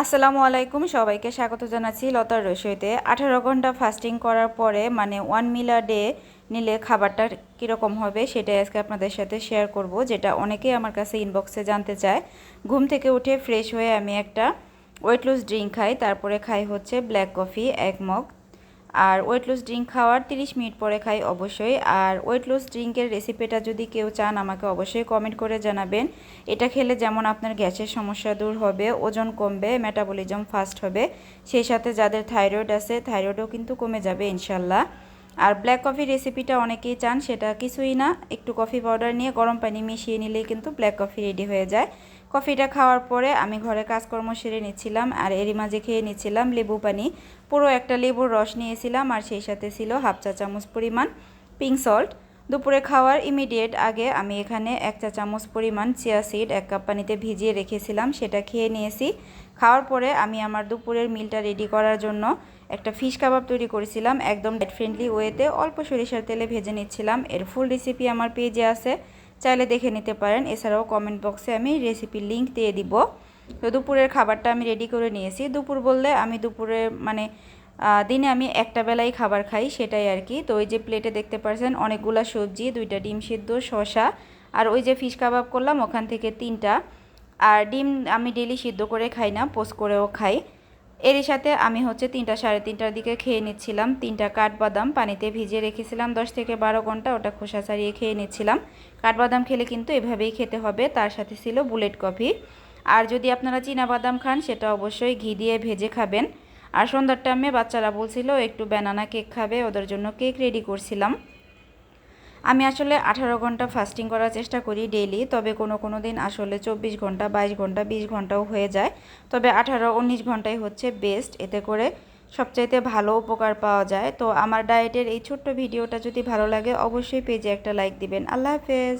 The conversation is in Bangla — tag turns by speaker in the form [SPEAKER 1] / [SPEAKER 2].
[SPEAKER 1] আসসালামু আলাইকুম, সবাইকে স্বাগত জানাচ্ছি লতার রসইতে। আঠারো ঘণ্টা ফাস্টিং করার পরে মানে ওয়ান মিলা ডে নিলে খাবারটা কীরকম হবে সেটাই আজকে আপনাদের সাথে শেয়ার করব, যেটা অনেকেই আমার কাছে ইনবক্সে জানতে চায়। ঘুম থেকে উঠে ফ্রেশ হয়ে আমি একটা ওয়েট লুজ ড্রিঙ্ক খাই, তারপরে খাই হচ্ছে ব্ল্যাক কফি এক মগ আর ওয়েট লুজ ড্রিঙ্ক খাওয়ার 30 মিনিট পরে খাই অবশ্যই। আর ওয়েট লুজ ড্রিঙ্কের রেসিপিটা যদি কেউ চান, আমাকে অবশ্যই কমেন্ট করে জানাবেন। এটা খেলে যেমন আপনার গ্যাসের সমস্যা দূর হবে, ওজন কমবে মেটাবলিজম ফাস্ট হবে। সেই সাথে যাদের থাইরয়েড আছে থাইরয়েডও কিন্তু কমে যাবে, ইনশাল্লাহ। আর ব্ল্যাক কফি রেসিপিটা অনেকেই চান, সেটা কিছুই না। একটু কফি পাউডার নিয়ে গরম পানি মিশিয়ে নিলেই কিন্তু ব্ল্যাক কফি রেডি হয়ে যায়। কফিটা খাওয়ার পরে আমি ঘরে কাজকর্ম সেরে নিচ্ছিলাম আর এরই মাঝে খেয়ে নিচ্ছিলাম লেবু পানি। পুরো একটা লেবুর রস নিয়েছিলাম আর সেই সাথে ছিল হাফ চা চামচ পরিমাণ পিঙ্ক সল্ট দুপুরে খাওয়ার ইমিডিয়েট আগে আমি এখানে এক চা চামচ পরিমাণ চিয়া সিড এক কাপ পানিতে ভিজিয়ে রেখেছিলাম, সেটা খেয়ে নিয়েছি। খাওয়ার পরে আমি আমার দুপুরের মিলটা রেডি করার জন্য একটা ফিশ কাবাব তৈরি করেছিলাম একদম ডেট ফ্রেন্ডলি ওয়েতে অল্প সরিষার তেলে ভেজে নিচ্ছিলাম। এর ফুল রেসিপি আমার পেজে আছে। চাইলে দেখে নিতে পারেন। এছাড়াও কমেন্ট বক্সে আমি রেসিপির লিঙ্ক দিয়ে দিব। তো দুপুরের খাবারটা আমি রেডি করে নিয়েছি। দুপুর বললে আমি দুপুরে মানে দিনে আমি একটা বেলাই খাবার খাই, সেটাই আর কি। তো ওই যে প্লেটে দেখতে পাচ্ছেন অনেকগুলা সবজি, দুইটা ডিম সিদ্ধ শশা আর ওই যে ফিশ কাবাব করলাম, ওখান থেকে তিনটা। আর ডিম আমি ডেলি সিদ্ধ করে খাই না পোস্ট করেও খাই। এরই সাথে আমি হচ্ছে তিনটা সাড়ে তিনটার দিকে খেয়ে নিচ্ছিলাম। তিনটা কাঠবাদাম পানিতে ভিজিয়ে রেখেছিলাম। দশ থেকে বারো ঘণ্টা ওটা খোসা ছাড়িয়ে খেয়ে নিচ্ছিলাম। কাঠবাদাম খেলে কিন্তু এভাবেই খেতে হবে, তার সাথে ছিল বুলেট কফি। আর যদি আপনারা বাদাম খান, সেটা অবশ্যই ঘি দিয়ে ভেজে খাবেন। আর সন্ধ্যার টাইমে বাচ্চারা বলছিল, একটু ব্যানানা কেক খাবে, ওদের জন্য কেক রেডি করছিলাম। আমি আসলে আঠারো ঘণ্টা ফাস্টিং করার চেষ্টা করি ডেইলি তবে কোনো কোনো দিন আসলে চব্বিশ ঘণ্টা, বাইশ ঘণ্টা, বিশ ঘন্টাও হয়ে যায়। তবে আঠারো, উনিশ ঘন্টাই হচ্ছে বেস্ট এতে করে সবচাইতে ভালো উপকার পাওয়া যায়। তো আমার ডায়েটের এই ছোট্ট ভিডিওটা যদি ভালো লাগে, অবশ্যই পেজে একটা লাইক দিবেন। আল্লাহ হাফেজ।